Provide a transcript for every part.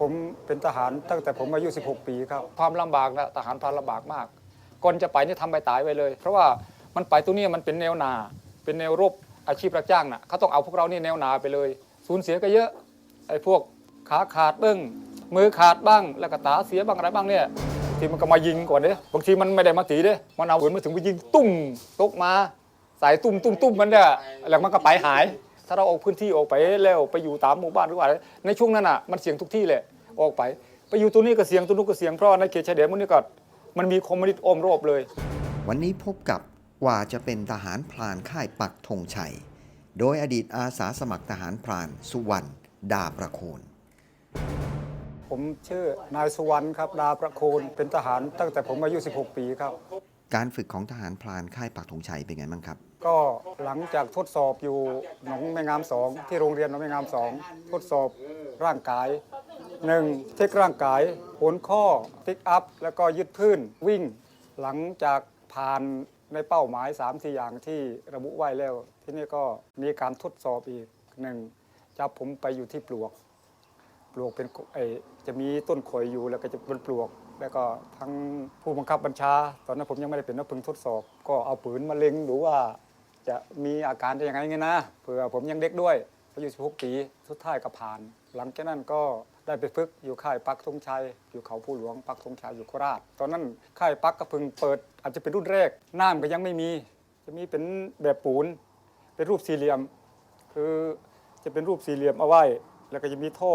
ผมเป็นทหารตั้งแต่ผมอายุ 16 ปีครับ ความลำบากนะทหารพรานลำบากมาก ก่อนจะไปนี่ทำไปตายไปเลย เพราะว่ามันไปตรงนี้มันเป็นแนวนา เป็นแนวรบอาชีพรับจ้างน่ะเขาต้องเอาพวกเรานี่แนวนาไปเลย สูญเสียก็เยอะไอ้พวกขาขาดบ้างมือขาดบ้างแล้วก็ตาเสียบ้างอะไรบ้างเนี่ยทีมันก็มายิงก่อนเด้บางทีมันไม่ได้มาตีเด้มันเอาปืนมาถึงไปยิงตุ้มตกมาใส่ตุ้มตุ้มตุ้มมันเนี่ยแล้วมันก็ไปหาย ถ้าเราออกพื้นที่ออกไปแล้วไปอยู่ตามหมู่บ้านหรือว่าอะไรในช่วงนั้นอะมันเสี่ยงทุกที่แหละออกไป ไปอยู่ตัวนี้ก็เสี่ยงตัวนู้นก็เสี่ยงเพราะในเขตชายแดนมันนี่ก็มันมีคอมมิวนิสต์อ้อมรอบเลย วันนี้พบกับกว่าจะเป็นทหารพรานค่ายปักธงชัย โดยอดีตอาสาสมัครทหารพรานสุวรรณดาประโคนผมชื่อนายสุวรรณครับดาประโคนเป็นทหารตั้งแต่ผมอายุ 16 ปีครับ การฝึกของทหารพรานค่ายปักธงชัยเป็นไงบ้างครับ ก็หลังจากทดสอบอยู่หนองแม่งามสองที่โรงเรียนหนองแม่งามสองทดสอบร่างกายหนึ่งเทคร่างกายโหนข้อติ๊กอัพ แล้วก็ยืดพื้นวิ่ง หลังจากผ่านในเป้าหมาย3ามทีอย่างที่ระบุไว้แล้ว ที่นี่ก็มีการทดสอบอีกหนึ่งจับผมไปอยู่ที่ปลวก ปลวกเป็นไอจะมีต้นข่อยอยู่แล้วก็จะเป็นปลวก แล้วก็ทั้งผู้บังคับบัญชา ตอนนั้นผมยังไม่ได้เป็นนักพึงทดสอบ ก็เอาปืนมาเล็งดูว่า จะมีอาการจะยังไงไงนะเผื่อผมยังเด็กด้วยอายุ16ปีสุดท้ายก็ผ่าน หลังจากนั้นก็ได้ไปฝึกอยู่ค่ายปักธงชัย อยู่เขาผู้หลวงปักธงชัยอยู่โคราช ตอนนั้นค่ายปักก็เพิ่งเปิด อาจจะเป็นรุ่นแรกน้ำก็ยังไม่มี จะมีเป็นแบบปูน เป็นรูปสี่เหลี่ยม คือจะเป็นรูปสี่เหลี่ยมเอาไว้ แล้วก็จะมีท่อ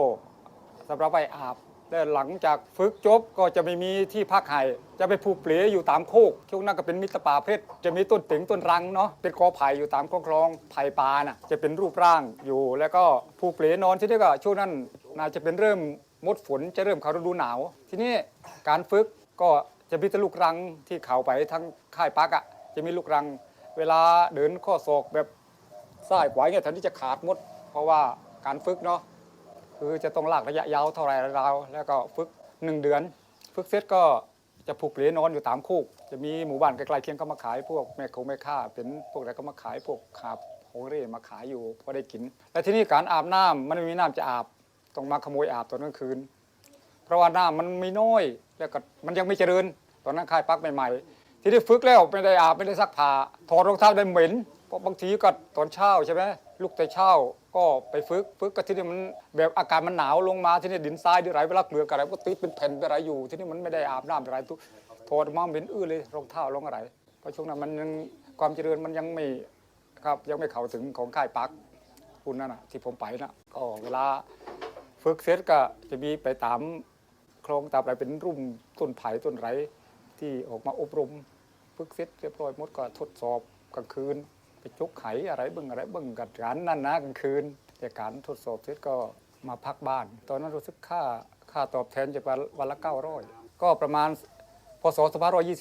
สำหรับไว้อาบ และหลังจากฝึกจบก็จะไม่มีที่พักให้จะไปผูกเปลือยู่ตามโคกช่วงนั้นก็เป็นมิตรป่าเพชรจะมีต้นตึงต้นรังเนาะเป็นกอไผ่อยู่ตามคลองคลองไผ่ปลาน่ะจะเป็นรูปร่างอยู่ แล้วก็ผูกเปลือนอนที่นี่ก็ช่วงนั้นน่าจะเป็นเริ่มมดฝนจะเริ่มเข้าฤดูหนาว ทีนี้การฝึกก็จะมีต่ลูกรังที่เขาไปทั้งค่ายปักอะจะมีลูกรัง เวลาเดินข้อศอกแบบซ้ายขวาเนี่ยแทนที่จะขาดหมด เพราะว่าการฝึกเนาะ คือจะต้องลากระยะยาวเท่าไรเราแล้วก็ฝึกหนึ่งเดือน ฝึกเสร็จก็จะผูกเปลนอนอยู่ตามคูก จะมีหมู่บ้านใกล้ๆเคียงก็มาขายพวกแม่คงแม่ค้าเป็นพวกอะไรก็มาขายพวกขาบโฮเร่มาขายอยู่พอได้กิน และที่นี่การอาบน้ำมันไม่มีน้ำจะอาบต้องมาขโมยอาบตอนกลางคืน เพราะว่าน้ำมันไมีน้อยแล้วก็มันยังไม่เจริญ ตอนนั้นคายปักใหม่ๆ ที่ได้ฝึกแล้วไม่ได้อาบไม่ได้ซักผ้าถอดรองเท้าได้เหม็นเพราะบางทีก็ตอนเช้าใช่ไหมลูกแต่เช้า ก็ไปฝึกฝึกก็ที่นี่มันแบบอากาศมันหนาวลงมาที่นี่ดินทรายดินไรเวลาเกลือกอะไรก็ติดเป็นแผ่นเป็นอะไรอยู่ ที่นี่มันไม่ได้อาบน้ำอะไรทุกถอดมาเหม็นอื้อเลยรองเท้ารองอะไรเพราะช่วงนั้นมันยังความเจริญมันยังไม่ครับยังไม่เข้าถึงของค่ายปักคุณนั่นนะที่ผมไปนะก็เวลาฝึกเสร็จก็จะมีไปตามโครงตามอะไรเป็นรุ่มต้นไผ่ต้นไรที่ออกมาอบรมฝึกเสร็จเรียบร้อยหมดก็ทดสอบกลางคืน ไปจุกไขอะไรบิ่งอะไรบิ่งกันการนั่นนะกลางคืน แต่การทดสอบเสร็จก็มาพักบ้าน ตอนนั้นรู้สึกค่าค่าตอบแทนจะวันวันละ900ก็ประมาณพศ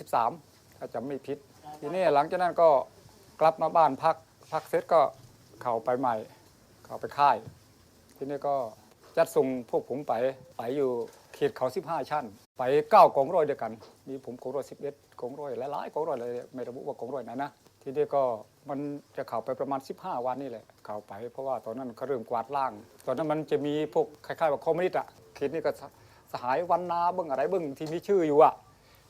2523ถ้าจำไม่ผิด ทีนี้หลังจากนั้นก็กลับมาบ้านพักพักเสร็จก็เข้าไปใหม่ เข้าไปค่าย ทีนี้ก็จัดส่งพวกผมไปไปอยู่เขตเขา15ชั้น ไปเก้ากองร้อยเด้วกัน มีผมกองร้อยสิบเอ็ดกองร้อยหลายๆกองร้อยเลยไม่ระบุว่ากองร้อยไหนนะ ทีนี้ก็มันจะเข้าไปประมาณ 15 วันนี่แหละเข้าไป เพราะว่าตอนนั้นเขาเริ่มกวาดล่าง ตอนนั้นมันจะมีพวกคล้ายๆว่าคอมมิวนิสต์อะเขตนี้ก็สหายวันนาเบิ้งอะไรเบิ้งที่มีชื่ออยู่อะ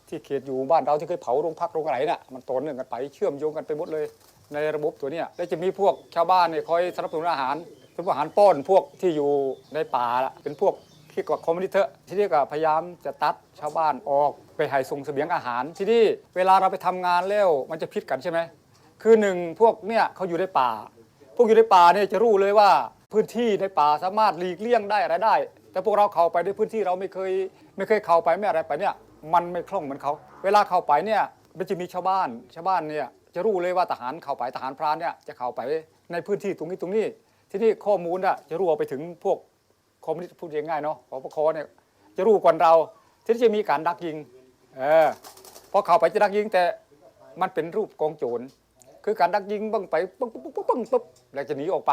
ที่เขตอยู่บ้านเราที่เคยเผาโรงพักโรงอะไรน่ะมันต่อเนื่องกันไปเชื่อมโยงกันไปหมดเลย ในระบบตัวเนี้ยแล้วจะมีพวกชาวบ้านเนี่ยคอยสนับสนุนอาหารเป็นพวกอาหารป้อนพวกที่อยู่ในป่าละเป็นพวกที่กับคอมมิวนิสต์เถอะที่นี่ก็พยายามจะตัดชาวบ้านออกไปให้ส่งเสบียงอาหารที่นี่เวลาเราไปทำงานแล้วมันจะพิษกันใช่ไหม คือหนึ่งพวกเนี่ยเขาอยู่ในป่า พวกอยู่ในป่าเนี่ยจะรู้เลยว่าพื้นที่ในป่าสามารถหลีกเลี่ยงได้อะไรได้ แต่พวกเราเข้าไปในพื้นที่เราไม่เคย ไม่เคยเข้าไปไม่อะไรไปเนี่ยมันไม่คล่องเหมือนเขาเวลาเข้าไปเนี่ยมันจะมีชาวบ้าน ชาวบ้านเนี่ยจะรู้เลยว่าทหารเข้าไปทหารพรานเนี่ยจะเข้าไปในพื้นที่ตรงนี้ตรงนี้ ที่นี่ข้อมูลอะจะรู้ไปถึงพวกคอมมิวนิสต์พูดง่ายๆเนาะปปคเนี่ยจะรู้ก่อนเราที่จะมีการดักยิงเออพอเข้าไปจะดักยิงแต่มันเป็นรูปกองโจร คือการดักยิงบังไปปึ๊บปึ๊บปึ๊บปึ๊บปึ๊บแล้วจะหนีออกไป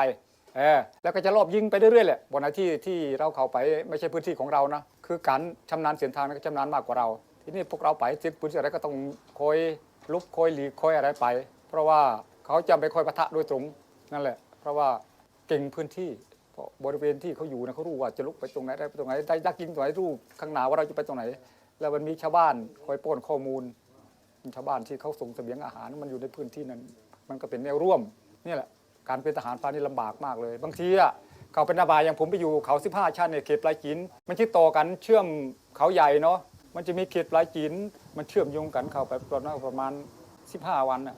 เออแล้วก็จะรอบยิงไปเรื่อยๆแหละบนไหนที่ที่เราเข้าไปไม่ใช่พื้นที่ของเรานะคือการชำนาญเส้นทางนั้นก็ชำนาญมากกว่าเรา ทีนี้พวกเราไปที่พื้นที่อะไรก็ต้องคอยลุกคอยหลีกคอยอะไรไป เพราะว่าเขาจะไม่คอยปะทะโดยตรงนั่นแหละ เพราะว่าเก่งพื้นที่เพราะบริเวณที่เขาอยู่นะเขารู้ว่าจะลุกไปตรงไหนได้ไปตรงไหนได้ยักยิงตรงไหนรู้ข้างหน้าว่าเราจะไปตรงไหน แล้วมันมีชาวบ้านคอยป้อนข้อมูล ชาวบ้านที่เขาส่งเสบียงอาหารมันอยู่ในพื้นที่นั้น มันก็เป็นแนวร่วมนี่แหละการเป็นทหารพรานนี่ลำบากมากเลย บางทีอะเขาเป็นนาบายอย่างผมไปอยู่เขา15ชั้นเนี่ยเขตปลายจีนมันที่ต่อกันเชื่อมเขาใหญ่เนาะมันจะมีเขตปลายจีนมันเชื่อมโยงกันเข้าไปประมาณประมาณ15วันน่ะ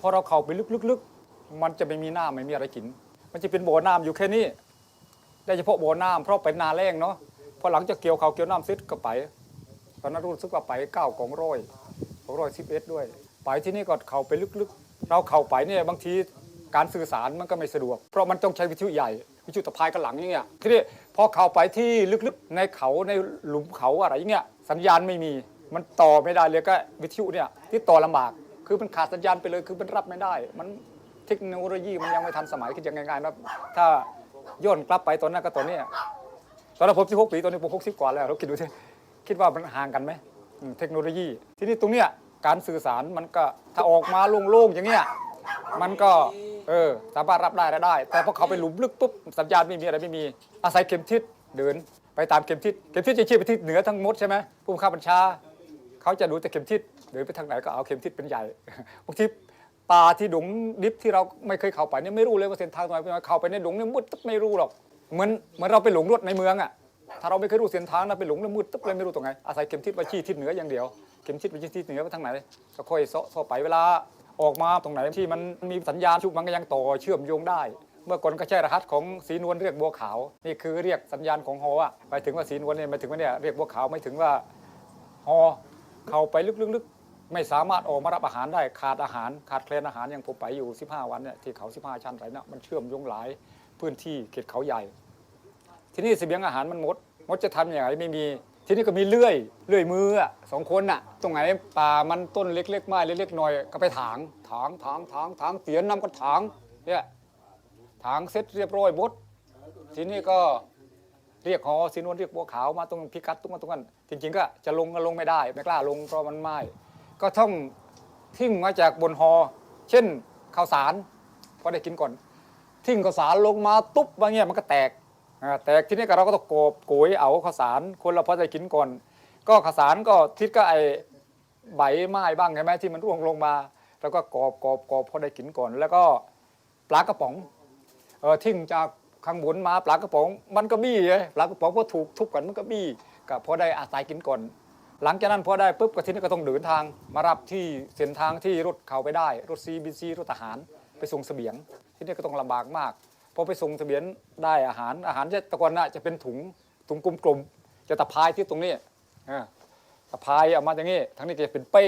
พอเราเข้าไปลึกๆมันจะไม่มีน้ำไม่มีอะไรกิน มันจะเป็นบ่อน้ำอยู่แค่นี้ได้เฉพาะบ่อน้ำเพราะเป็นนาแรงเนาะพอหลังจากเกี่ยวเขาเกี่ยวน้ำเสร็จก็ไปตอนนั้นรู้สึกว่าไปเก้ากองร้อย ร้อยสิบเอ็ดด้วย ไปที่นี่ก็เข้าไปลึกๆ เราเข้าไปเนี่ยบางทีการสื่อสารมันก็ไม่สะดวก เพราะมันต้องใช้วิทยุใหญ่ วิทยุตะพายกันหลังอย่างเงี้ยทีนี้พอเข้าไปที่ลึกๆในเขาในหลุมเขาอะไรอย่างเงี้ยสัญญาณไม่มีมันต่อไม่ได้เลยก็วิทยุเนี่ยที่ต่อลำบากคือมันขาดสัญญาณไปเลยคือมันรับไม่ได้ มันเทคโนโลยีมันยังไม่ทันสมัยคิดยังไงๆนะถ้าย้อนกลับไปตอนนั้นก็ตอนนี้ตอนนั้นผม16ปีตอนนี้ผม60กว่าแล้วเราคิดดูสิคิดว่ามันห่างกันไหมอืมเทคโนโลยี ทีนี้ตรงเนี้ย การสื่อสารมันก็ถ้าออกมาโล่งๆอย่างเงี้ยมันก็เออสามารถรับได้ได้ แต่พอเขาไปหลุมลึกปุ๊บสัญญาณไม่มีอะไรไม่มี อาศัยเข็มทิศเดินไปตามเข็มทิศเข็มทิศจะชี้ไปทิศเหนือทั้งหมดใช่ไหมผู้บังคับบัญชาเขาจะดูแต่เข็มทิศเดินไปทางไหนก็เอาเข็มทิศเป็นใหญ่บางทีป่าที่ดงดิบที่เราไม่เคยเข้าไปเนี่ยไม่รู้เลยว่าเส้นทางตรงไหนเป็นเข้าไปในดงเนี่ยมืดตึ๊บไม่รู้หรอกเหมือนเหมือนเราไปหลงรถในเมืองอะถ้าเราไม่เคยรู้เส้นทางนะไปหลงแล้วมืดตึ๊บเลยไม่รู้ตรงไหนอาศัยเข็มทิศไปชี้ทิศเหนืออย่างเดียว เข็มทิศไปชี้ทิศเหนือไปทางไหนก็ค่อยเสาะเสาะไปเวลาออกมาตรงไหนที่มันมีสัญญาณชุบมันก็ยังต่อเชื่อมโยงได้ เมื่อก่อนก็ใช้รหัสของสีนวลเรียกบัวขาว นี่คือเรียกสัญญาณของฮออะไปถึงว่าสีนวลเนี่ยหมายถึงว่าเนี่ยเรียกบัวขาวไม่ถึงว่าฮอเข้าไปลึกๆๆไม่สามารถออกมารับอาหารได้ขาดอาหาร ขาดแคลนอาหารอย่างผมไปอยู่ 15 วันเนี่ยที่เขา 15 ชั้นไรเนี่ยมันเชื่อมโยงหลายพื้นที่เขตเขาใหญ่ ที่นี่เสบียงอาหารมันหมดมดจะทำอย่างไรไม่มี ที่นี่ก็มีเลื่อยเลื่อยมืออะสองคนน่ะ ตรงไหนป่ามันต้นเล็กๆไม้เล็กๆหน่อยก็ไปถางถางถางถางถางเสียนนำก็ถางเนี่ยถางเสร็จเรียบร้อยหมดทีนี้ก็เรียกหอสินวนเรียกบัวขาวมาตรงพิกัดตรงนั้นตรงนั้นจริงๆ ก็จะลงก็ลงไม่ได้ ไม่กล้าลงเพราะมันไหม้ก็ต้องทิ้งมาจากบนหอ เช่นข้าวสารพอได้กินก่อน ทิ้งข้าวสารลงมาตุ๊บมาเงี้ยมันก็แตก แตกทีนี้ก็เราก็ต้องโกบโกยเอาข้าวสารคนเราพอได้กินก่อน ก็ข้าวสารก็ทิศก็ไอใบไม้บ้างใช่ไหมที่มันร่วงลงมา แล้วก็กรอบกรอบกรอบพอได้กินก่อน แล้วก็ปลากระป๋องเออทิ้งจากข้างบนมาปลากระป๋อง มันก็บี้ไงปลากระป๋องพอถูกทุบกันมันก็บี้ก็พอได้อาศัยกินก่อน หลังจากนั้นพอได้ปุ๊บก็ทีนี้ก็ต้องเดินทาง มารับที่เส้นทางที่รถเข้าไปได้ รถซีบีซีรถทหารไปส่งเสบียง ที่นี่ก็ต้องลำบากมาก พอไปส่งเสบียงได้อาหารอาหารจะตะกอนน่ะจะเป็นถุงถุงกลมๆจะตะพายที่ตรงนี้ตะพายเอามาอย่างนี้ทั้งนี้จะเป็นเป้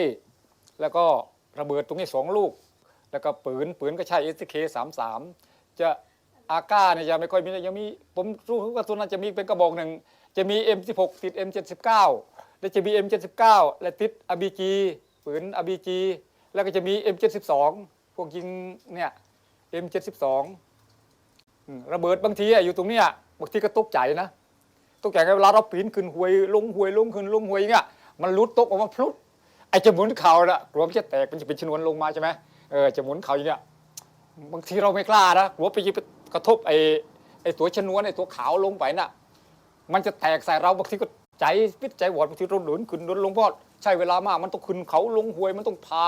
แล้วก็ระเบิดตรงนี้สองลูก แล้วก็ปืนปืนก็ใช้ SK 3 3จะอาก้าเนี่ยยังไม่ค่อยมียังมีผมรู้ว่าตัวนั้นจะมีเป็นกระบอกหนึ่งจะมี M16 ติด M79 แล้วจะมี M79 และติด RBG ปืน RBG แล้วก็จะมี M72 พวกยิงเนี่ย M72 อืมระเบิดบางทีอะอยู่ตรงเนี้ยบางทีก็ตกใจนะตกใจเวลาเราปีนขึ้นหวยลงหวยลงขึ้นลงหวยอย่างเงี้ยมันหลุดตกออกมาพลุดไอ้จะหมุนเข่าน่ะกลัวมันจะแตกมันจะเป็นชนวนลงมาใช่ไหมเออจะหมุนเข่าอย่างเงี้ยบางทีเราไม่กล้านะกลัวไปยิงไปกระทบไอ้ไอ้ตัวชนวนไอ้ตัวขาวลงไปน่ะ มันจะแตกใส่เราบางทีก็ใจพิษใจหวอดบางทีเราเดินขึ้นเดินลงเพราะใช้เวลามากมันต้องขึ้นเขาลงห้วยมันต้องพา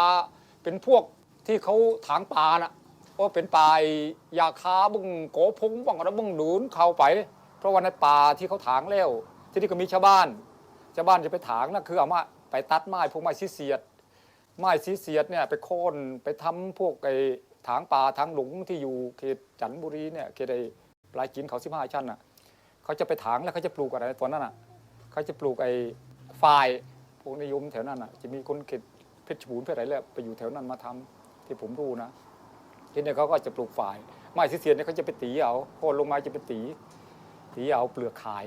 เป็นพวกที่เขาถางป่าน่ะ เพราเป็นป่ายาคาบึงโกพงบ้างอะไรบ้งเดินเข้าไป เพราะว่าในป่าที่เขาถางแล้ว ที่นี่ก็มีชาวบ้าน ชาวบ้านจะไปถางนะคือเอามาไปตัดไม้พวกไม้ซีเสียด ไม้ซีเสียดเนี่ยไปโค่นไปทำพวกไอ้ถางป่าทางหลุงที่อยู่เขตจันทบุรีเนี่ยเขตไอ้ปลายจีนเขาสิบห้าชั้นน่ะเขาจะไปถางแล้วเขาจะปลูกอะไรตอนนั้นน่ะเขาจะปลูกไอ้ฝ่ายพวกนิยมแถวนั้นน่ะจะมีคนเขตเพชรบูรณ์เพชรอะไรแล้วไปอยู่แถวนั้นมาทำที่ผมรู้นะ ทีนี้เขาก็จะปลูกฝ่ายไม้ซีเสียดเนี่ยเขาจะไปตีเอาโค่นลงมาจะไปตี ตีเอาเปลือกขาย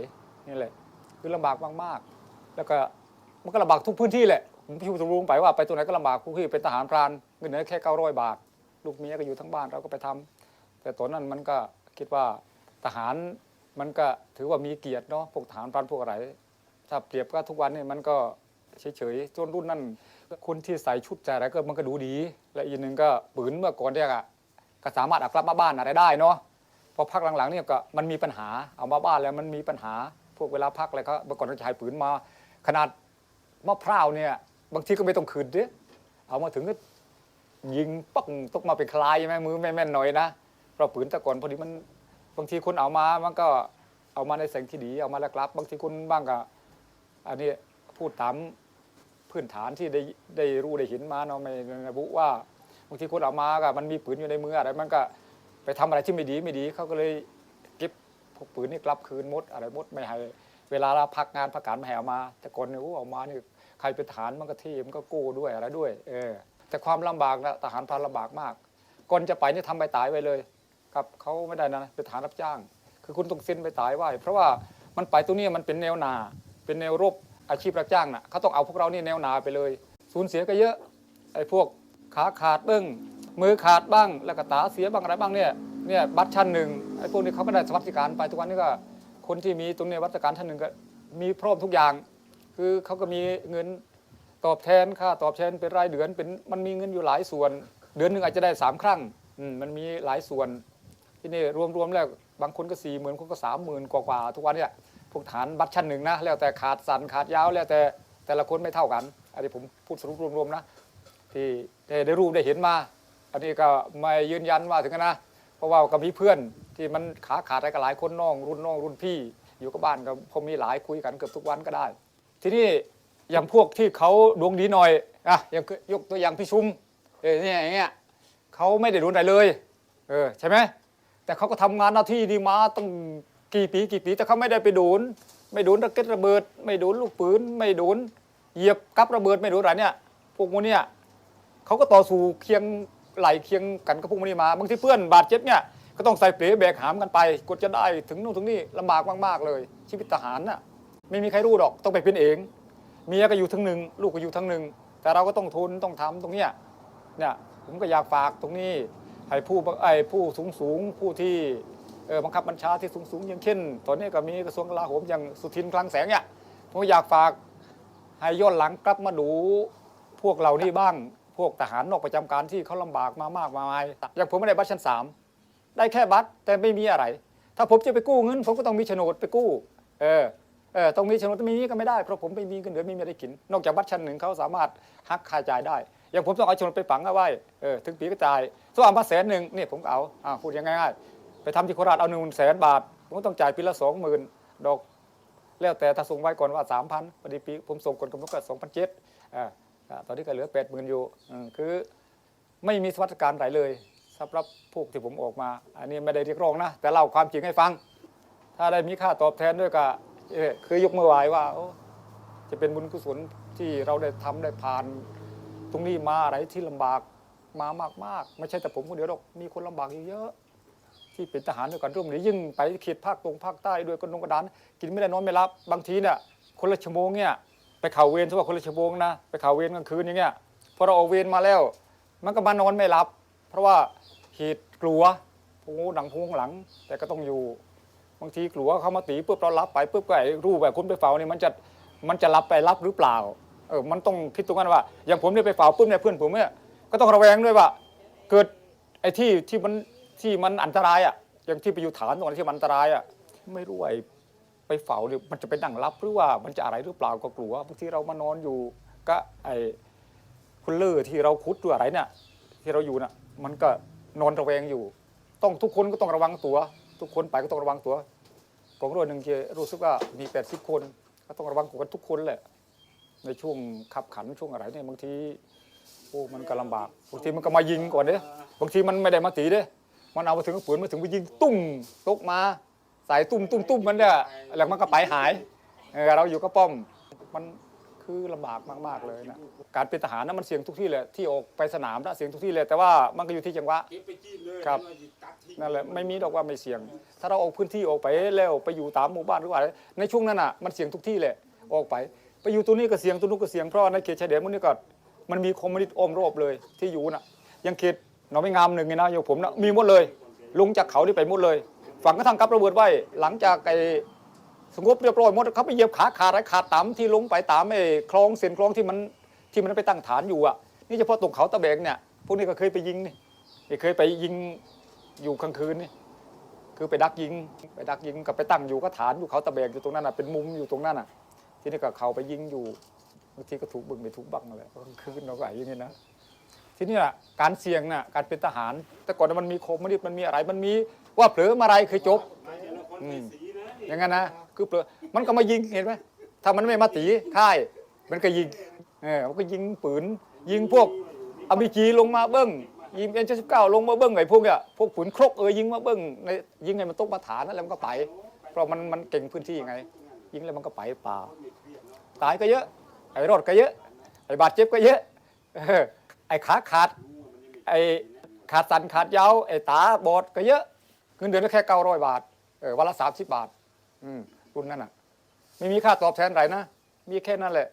นี่แหละคือลำบากมากๆ แล้วก็มันก็ลำบากทุกพื้นที่แหละผมพิวตรงไปว่าไปตัวไหนก็ลำบากกูคือเป็นทหารพรานเงินเดือนแค่900บาท ลูกเมียก็อยู่ทั้งบ้านเราก็ไปทำแต่ตอนนั้นมันก็คิดว่าทหารมันก็ถือว่ามีเกียรติเนาะพวกทหารพรานพวกอะไรถ้าเปรียบก็ทุกวันนี่มันก็เฉยๆจนรุ่นนั้นคนที่ใส่ชุดใจอะไรก็มันก็ดูดี และอีกหนึ่งก็ปืนเมื่อก่อนเนี่ยก็ ก็สามารถเอากลับมาบ้านอะไรได้เนาะพอพักหลังๆเนี่ยก็มันมีปัญหาเอามาบ้านแล้วมันมีปัญหาพวกเวลาพักอะไรก็เมื่อก่อนเราจะใช้ปืนมา ขนาดมะพร้าวเนี่ยบางทีก็ไม่ต้องคืนเด้เอามาถึงก็ยิงปักตกมาเป็นคลายใช่ไหมมือไม่แม่นหน่อยนะเพราะปืนแต่ก่อนพอดีมันบางทีคนเอามามันก็เอามาในแสงที่ดีเอามาแล้วกลับ บางทีคนบ้างก็อันนี้พูดตามพื้นฐานที่ได้ได้รู้ได้เห็นมาเนาะไม่ระบุว่า บางทีคนเอามาก็มันมีปืนอยู่ในมืออะไรมันก็ไปทำอะไรที่ไม่ดีไม่ดีเขาก็เลยเก็บพวกปืนนี่กลับคืนมด อะไรมดไม่ให้เวลาเราพักงานพักการไม่ให้เอามา แต่ก่อนเนี่ยโอ้เอามานี่ใครเป็นทหารมันก็ที่มันก็กู้ด้วยอะไรด้วย เออ แต่ความลำบากนะทหารพรานลำบากมากก่อนจะไปนี่ทำใบตายไว้เลยครับเขาไม่ได้นะเป็นทหารรับจ้าง คือคุณต้องเซ็นใบตายไว้เพราะว่ามันไปตรงนี้มันเป็นแนวนา เป็นแนวรบอาชีพรับจ้างน่ะเขาต้องเอาพวกเรานี่แนวนาไปเลย สูญเสียก็เยอะไอ้พวก ขาขาดบ้างมือขาดบ้าง แล้วก็ตาเสียบ้างอะไรบ้างเนี่ยเนี่ยบัตรชั้นหนึ่งไอ้พวกนี้เขาก็ได้สวัสดิการไปทุกวันนี้ก็คนที่มีตรงเนี้ยวัสดิการชั้นหนึ่งก็มีพร้อมทุกอย่าง คือเขาก็มีเงินตอบแทนค่าตอบแทนเป็นรายเดือนเป็นมันมีเงินอยู่หลายส่วน เดือนหนึ่งอาจจะได้สามครั้งอืมมันมีหลายส่วนที่นี่รวมๆแล้วบางคนก็สี่หมื่นคนก็สามหมื่นกว่าๆทุกวันเนี่ยพวกฐานบัตรชั้นหนึ่งนะแล้วแต่ขาดสันขาดยาวแล้วแต่แต่ละคนไม่เท่ากันอันนี้ผมพูดสรุปรวมๆนะ ที่ได้รูปได้เห็นมา อันนี้ก็ไม่ยืนยันว่าถึงนะ เพราะว่าก็มีเพื่อนที่มันขาขาดอะไรกันหลายคนน้อง รุ่นน้องรุ่นพี่ อยู่กับบ้านก็พอมีหลายคุยกันเกือบทุกวันก็ได้ ทีนี้อย่างพวกที่เขาดวงดีหน่อยอะอย่างยกตัวอย่างพี่ชุมเออเนี่ยอย่างเงี้ยเขาไม่ได้รุนอะไรเลยเออใช่ไหมแต่เขาก็ทำงานหน้าที่ดีมาตั้งกี่ปีกี่ปีแต่เขาไม่ได้ไปโดนไม่โดนระเก็ดระเบิด ไม่โดนลูกปืน ไม่โดนเหยียบกับระเบิดไม่โดนอะไรเนี่ยพวกมันเนี่ย เขาก็ต่อสู้เคียงไหลเคียงกันกับพวกมันนี่มาบางทีเพื่อนบาดเจ็บเนี่ยก็ต้องใส่เปลแบกหามกันไปกว่าจะได้ถึงนู่นถึงนี่ลำบากมากๆเลย ชีวิตทหารน่ะไม่มีใครรู้หรอกต้องไปเป็นเองเมียก็อยู่ทั้งหนึ่งลูกก็อยู่ทั้งหนึ่งแต่เราก็ต้องทนต้องทำตรงเนี้ยเนี่ยผมก็อยากฝากตรงนี้ให้ผู้ไอ้ผู้สูงสูงผู้ที่เออบังคับบัญชาที่สูงสูงอย่างเช่น ตอนนี้ก็มีกระทรวงกลาโหมอย่างสุทินคลังแสงเนี่ยผมอยากฝากให้ย้อนหลังกลับมาดูพวกเรานี่บ้าง พวกทหารนอกประจำการที่เขาลำบากมามากมายอย่างผมไม่ได้บัตรชั้นสามได้แค่บัตรแต่ไม่มีอะไร ถ้าผมจะไปกู้เงินผมก็ต้องมีโฉนดไปกู้ เออเออต้องมีโฉนดไม่มีก็ไม่ได้เพราะผมไม่มีเงินเดือนไม่มีอะไรกิน นอกจากบัตรชั้นหนึ่งเขาสามารถหักค่าจ่ายได้ อย่างผมต้องเอาโฉนดไปฝังเอาไว้เออถึงปีก็จ่ายส่วนเอามาแสนหนึ่งนี่ผมเอาอ่าพูดยังง่ายๆไปทำที่โคราชเอาหนึ่งแสนบาท ผมต้องจ่ายปีละสองหมื่นดอกแล้วแต่ถ้าส่งไว้ก่อนว่าสามพันพอดีปีผมส่งก่อนกำหนดก็สองพันเจ็ดอ่า ตอนนี้ก็เหลือแปดหมื่นอยู่คือไม่มีสวัสดิการไหนเลยสำหรับพวกที่ผมออกมา อันนี้ไม่ได้เรียกร้องนะ แต่เล่าความจริงให้ฟัง ถ้าได้มีค่าตอบแทนด้วยก็เคือยกมือไหว้ว่าจะเป็นบุญกุศลที่เราได้ทำได้ผ่าน ตรงนี้มาอะไรที่ลำบากมามากๆ ไม่ใช่แต่ผมคนเดียวหรอกมีคนลำบากเยอะที่เป็นทหารด้วยกันร่วมหรือยิ่งไปเขตภาคตรงภาคใต้ด้วยกันงกระดาน กินไม่ได้นอนไม่หลับ บางทีเนี่ยคนละชั่วโมงเนี่ย ไปเข่าเวรสมมติว่าคนละชั่วโมงนะไปเข่าเวรกลางคืนอย่างเงี้ยพอเราออกเวรมาแล้ว มันก็มานอนไม่หลับ เพราะว่าเหตุกลัวพงหนังพงหลัง แต่ก็ต้องอยู่บางทีกลัวเขามาตีปุ๊บเรารับไปปุ๊บก็ไอ้รูปแบบคุณไปเฝ้านี่มันจะมันจะรับไปรับหรือเปล่าเออมันต้องคิดตรงนั้นว่า อย่างผมเนี่ยไปเฝ้าปุ๊บเนี่ยเพื่อนผมเนี่ยก็ต้องระแวงด้วยว่า เกิดไอ้ที่ที่มันที่มันอันตรายอะอย่างที่ไปอยู่ฐานตรงนั้นที่มันอันตรายอะไม่รู้ไอ้ ไปเฝ้าเนี่ยมันจะไปนั่งรับหรือว่ามันจะอะไรหรือเปล่าก็กลัวบางทีเรามานอนอยู่ก็ไอ้คุณเลือที่เราคุดตัวอะไรเนี่ยที่เราอยู่น่ะมันก็นอนระแวงอยู่ ต้องทุกคนก็ต้องระวังตัว ทุกคนไปก็ต้องระวังตัวกองร้อยหนึ่งเจรู้สึกว่ามี80คน ก็ต้องระวังกันทุกคนแหละในช่วงขับขันช่วงอะไรเนี่ยบางทีโอ้มันก็ลำบากบางทีมันก็มายิงก่อนเด้บางทีมันไม่ได้มาตีเด้มันเอามาถึงปืนมาถึงไปยิงตุ้มตกมา ใส่ตุ้มตุ้มตุ้มมันเนี่ยแล้วมันก็ไปหายเออเราอยู่ก็ป้อมมันคือลำบากมากๆเลยนะการเป็นทหารนั้นมันเสี่ยงทุกที่เลยที่ออกไปสนามนะเสี่ยงทุกที่เลยแต่ว่ามันก็อยู่ที่จังหวะเก็บไปจีนเลยครับแล้วก็ตัดทิ้งนั่นแหละไม่มีดอกว่าไม่เสี่ยง ถ้าเราออกพื้นที่ออกไปแล้วไปอยู่ตามหมู่บ้านหรือว่าอะไรในช่วงนั้นอะมันเสี่ยงทุกที่เลยออกไป ไปอยู่ตัวนี้ก็เสี่ยงตัวนู้นก็เสี่ยงเพราะในเขตชายแดนมันนี่ก็มันมีคอมมิวนิสต์อ้อมรอบเลยที่อยู่น่ะอยังเขตหนองไม่งามหนึ่งไงนะอย่างผมนะมีหมดเลย ลงจากเขาที่ไปหมดเลย ฝั่งก็ทางกับระเบิดไว้ หลังจากไอ้สงบเรียบร้อยหมดเขาไปเหยียบขาขาดไรขาดต่ำที่ลงไปตามไอ้คลองเส้นคลองที่มันที่มันไปตั้งฐานอยู่อะ นี่เฉพาะตรงเขาตะแบกเนี่ยพวกนี้ก็เคยไปยิงนี่เคยไปยิงอยู่กลางคืนนี่คือไปดักยิง ไปดักยิงกับไปตั้งอยู่ก็ฐานอยู่เขาตะแบกอยู่ตรงนั้นน่ะเป็นมุมอยู่ตรงนั้นน่ะ ที่นี้ก็เขาไปยิงอยู่บางทีก็ถูกบึงไปถูกบังอะไรก็คือเราก็ไอ้อย่างนี้นะทีนี้ล่การเสี่ยงน่ะการเป็นทหาร แต่ก่อนมันมีโคมมันมันมีอะไรมันมี ว่าเผลอมาอไรคือจบอย่างนั้นนะคือเผลอมันก็มายิงเห็นไหมถ้ามันไม่มาตีค่าย มันก็ยิงเออมันก็ยิงปืนยิงพวกอเมจีลงมาเบิ้งยิงเอ็นเจ็ดสิบเก้าลงมาเบิ้งไอ้พวกเนี้ยพวกปืนครกเออยิงมาเบิ้งในยิงไงมันตกมาฐานนั่นแล้วมันก็ไป เพราะมันมันเก่งพื้นที่ยังไง ยิงแล้วมันก็ไปป่าตายก็เยอะ ไอ้รอดก็เยอะ ไอ้บาดเจ็บก็เยอะไอ้ขาขาด ไอ้ขาดสันขาดยาวไอ้ตาบอดก็เยอะ เงินเดือนก็แค่เก้าร้อยบาทเออวันละสามสิบบาท อืมรุ่นนั้นอะ ไม่มีค่าตอบแทนอะไรนะ มีแค่นั้นแหละ